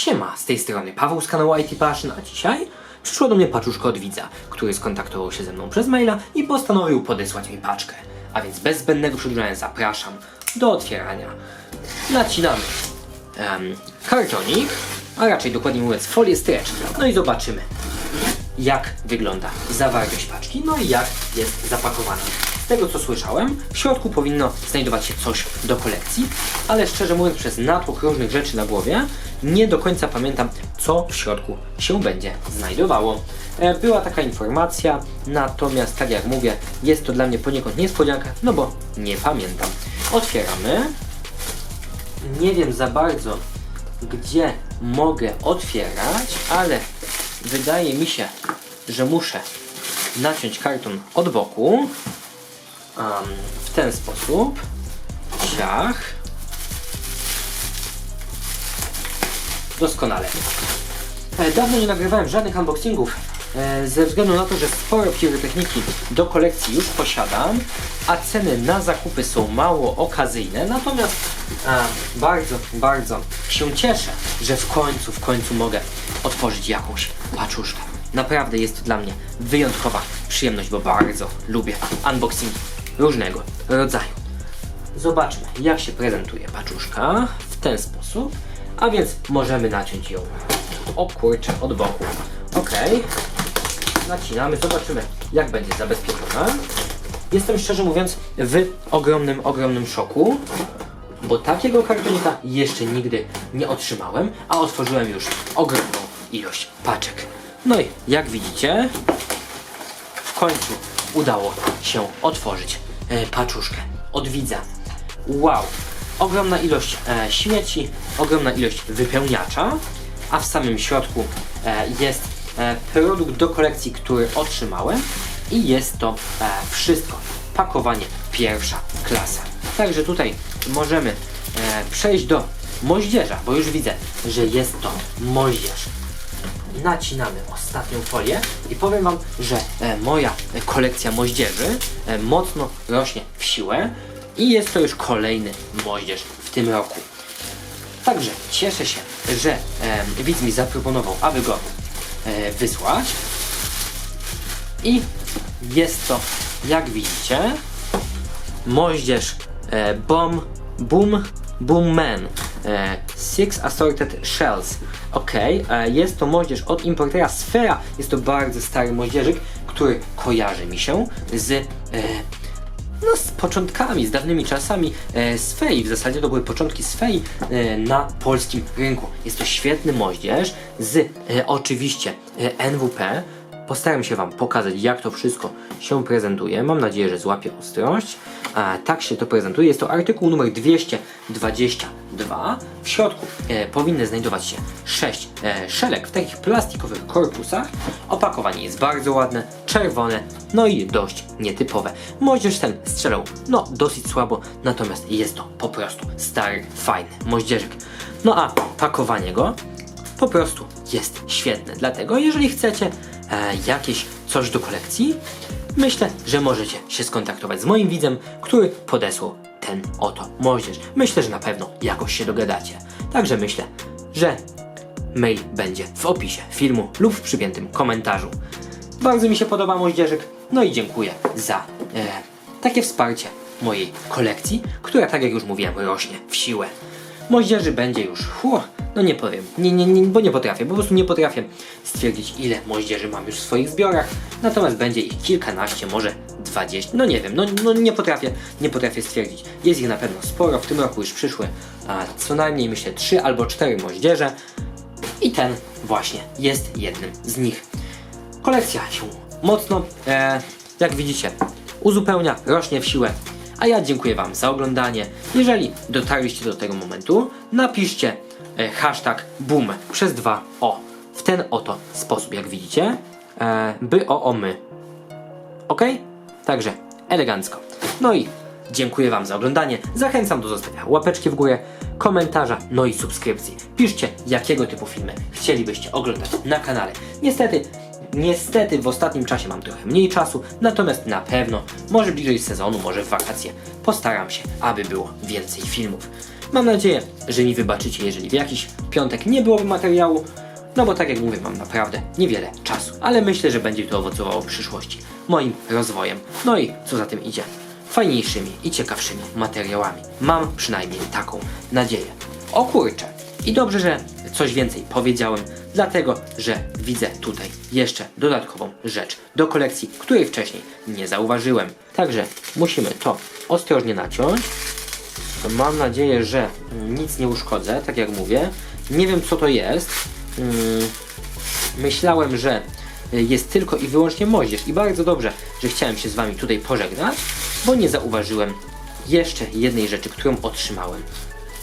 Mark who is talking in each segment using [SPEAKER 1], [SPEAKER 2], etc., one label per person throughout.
[SPEAKER 1] Siema, z tej strony Paweł z kanału IT Passion, a dzisiaj przyszła do mnie paczuszka od widza, który skontaktował się ze mną przez maila i postanowił podesłać mi paczkę. A więc bez zbędnego przedłużania zapraszam do otwierania. Nacinamy em, kartonik, a raczej dokładnie mówiąc folię stretch, no i zobaczymy jak wygląda zawartość paczki, no i jak jest zapakowana. Tego co słyszałem, w środku powinno znajdować się coś do kolekcji, ale szczerze mówiąc przez natłok różnych rzeczy na głowie nie do końca pamiętam co w środku się będzie znajdowało. E, Była taka informacja, natomiast tak jak mówię, jest to dla mnie poniekąd niespodzianka, no bo nie pamiętam. Otwieramy. Nie wiem za bardzo, gdzie mogę otwierać, ale wydaje mi się, że muszę naciąć karton od boku um, w ten sposób. Ciach. Doskonale. E, Dawno nie nagrywałem żadnych unboxingów e, ze względu na to, że sporo pirotechniki do kolekcji już posiadam, a ceny na zakupy są mało okazyjne. Natomiast bardzo, bardzo się cieszę, że w końcu, w końcu mogę otworzyć jakąś paczuszkę. Naprawdę jest to dla mnie wyjątkowa przyjemność, bo bardzo lubię unboxingi różnego rodzaju. Zobaczmy, jak się prezentuje paczuszka w ten sposób. A więc możemy naciąć ją. O kurczę, od boku. Ok. Nacinamy, zobaczymy, jak będzie zabezpieczona. Jestem szczerze mówiąc w ogromnym, ogromnym szoku, bo takiego kartonika jeszcze nigdy nie otrzymałem, a otworzyłem już ogromną ilość paczek. No i jak widzicie, w końcu udało się otworzyć paczuszkę od widza. Wow! Ogromna ilość e, śmieci, ogromna ilość wypełniacza, a w samym środku e, jest e, produkt do kolekcji, który otrzymałem i jest to e, wszystko. Pakowanie pierwsza klasa. Także tutaj możemy e, przejść do moździerza, bo już widzę, że jest to moździerz nacinamy ostatnią folię i powiem Wam, że e, moja kolekcja moździerzy e, mocno rośnie w siłę i jest to już kolejny moździerz w tym roku. Także cieszę się, że e, widz mi zaproponował, aby go e, wysłać i jest to, jak widzicie, moździerz e, Bomb Boom Boom Man Six Assorted Shells Ok, e, jest to moździerz od importera Sfera jest to bardzo stary moździerzyk, który kojarzy mi się z e, no, z początkami, z dawnymi czasami e, Sfei. W zasadzie to były początki Sfei e, na polskim rynku. Jest to świetny moździerz z e, oczywiście e, NWP. Postaram się Wam pokazać, jak to wszystko się prezentuje. Mam nadzieję, że złapie ostrość. A, tak się to prezentuje. Jest to artykuł numer 222. W środku e, powinny znajdować się 6 e, szelek w takich plastikowych korpusach. Opakowanie jest bardzo ładne, czerwone, no i dość nietypowe. Moździerz ten strzelał, no dosyć słabo, natomiast jest to po prostu stary, fajny moździerzyk. No a pakowanie go po prostu jest świetne. Dlatego, jeżeli chcecie e, jakieś coś do kolekcji, myślę, że możecie się skontaktować z moim widzem, który podesłał ten oto moździerz. Myślę, że na pewno jakoś się dogadacie. Także myślę, że mail będzie w opisie filmu lub w przypiętym komentarzu. Bardzo mi się podoba moździerzyk, no i dziękuję za e, takie wsparcie mojej kolekcji, która, tak jak już mówiłem, rośnie w siłę. Moździerzy będzie już, hu, no nie powiem, nie, nie, nie, bo nie potrafię, po prostu nie potrafię stwierdzić ile moździerzy mam już w swoich zbiorach, natomiast będzie ich kilkanaście, może dwadzieścia, no nie wiem, no, no nie potrafię, nie potrafię stwierdzić. Jest ich na pewno sporo, w tym roku już przyszły a, co najmniej myślę trzy albo cztery moździerze i ten właśnie jest jednym z nich. Kolekcja się mocno, e, jak widzicie, uzupełnia, rośnie w siłę. A ja dziękuję Wam za oglądanie. Jeżeli dotarliście do tego momentu, napiszcie e, hashtag boom przez dwa o w ten oto sposób, jak widzicie. E, by o o my. Ok? Także elegancko. No i dziękuję Wam za oglądanie. Zachęcam do zostawienia łapeczki w górę, komentarza, no i subskrypcji. Piszcie, jakiego typu filmy chcielibyście oglądać na kanale. Niestety, niestety w ostatnim czasie mam trochę mniej czasu, natomiast na pewno, może bliżej sezonu, może w wakacje, postaram się, aby było więcej filmów. Mam nadzieję, że mi wybaczycie, jeżeli w jakiś piątek nie byłoby materiału, no bo tak jak mówię, mam naprawdę niewiele czasu, ale myślę, że będzie to owocowało w przyszłości moim rozwojem. No i co za tym idzie, fajniejszymi i ciekawszymi materiałami. Mam przynajmniej taką nadzieję. O kurczę, i dobrze, że coś więcej powiedziałem, dlatego że widzę tutaj jeszcze dodatkową rzecz do kolekcji, której wcześniej nie zauważyłem. Także musimy to ostrożnie naciąć. Mam nadzieję, że nic nie uszkodzę, tak jak mówię. Nie wiem co to jest. Mm, Myślałem, że jest tylko i wyłącznie moździerz i bardzo dobrze, że chciałem się z Wami tutaj pożegnać, bo nie zauważyłem jeszcze jednej rzeczy, którą otrzymałem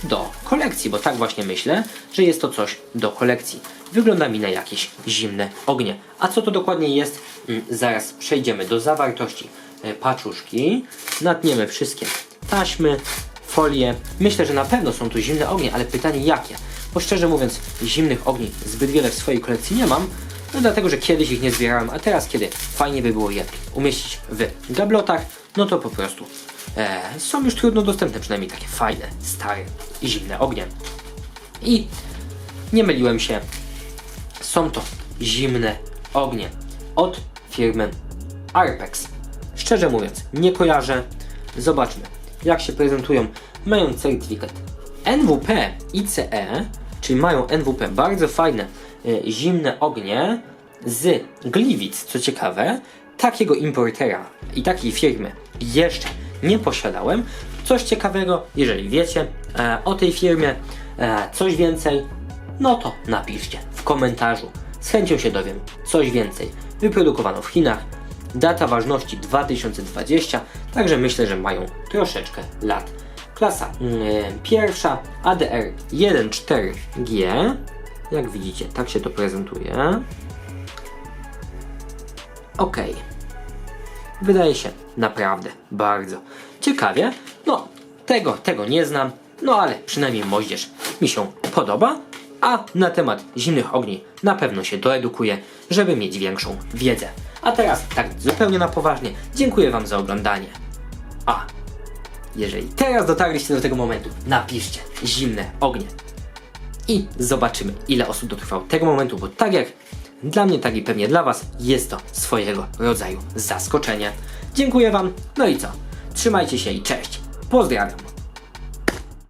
[SPEAKER 1] do kolekcji, bo tak właśnie myślę, że jest to coś do kolekcji. Wygląda mi na jakieś zimne ognie. A co to dokładnie jest? Mm, Zaraz przejdziemy do zawartości e, paczuszki. Natniemy wszystkie taśmy, folie. Myślę, że na pewno są tu zimne ognie, ale pytanie jakie? Bo szczerze mówiąc, zimnych ogni zbyt wiele w swojej kolekcji nie mam. No dlatego, że kiedyś ich nie zbierałem, a teraz kiedy fajnie by było je umieścić w gablotach, no to po prostu e, są już trudno dostępne, przynajmniej takie fajne, stare zimne ognie. I nie myliłem się, są to zimne ognie od firmy Arpex. Szczerze mówiąc, nie kojarzę. Zobaczmy, jak się prezentują. Mają certyfikat NWP ICE, czyli mają NWP bardzo fajne e, zimne ognie z Gliwic, co ciekawe. Takiego importera i takiej firmy jeszcze nie posiadałem. Coś ciekawego, jeżeli wiecie e, o tej firmie e, coś więcej, no to napiszcie w komentarzu. Z chęcią się dowiem coś więcej. Wyprodukowano w Chinach. Data ważności 2020, także myślę, że mają troszeczkę lat. Klasa mm, pierwsza ADR 1.4G. Jak widzicie, tak się to prezentuje. Ok. Wydaje się naprawdę bardzo ciekawie. No, tego, tego nie znam, no ale przynajmniej moździerz mi się podoba. A na temat zimnych ogni na pewno się doedukuję, żeby mieć większą wiedzę. A teraz, tak zupełnie na poważnie, dziękuję Wam za oglądanie. A jeżeli teraz dotarliście do tego momentu, napiszcie zimne ognie. I zobaczymy, ile osób dotrwało tego momentu, bo tak jak dla mnie, tak i pewnie dla Was, jest to swojego rodzaju zaskoczenie. Dziękuję Wam, no i co? Trzymajcie się i cześć. Pozdrawiam.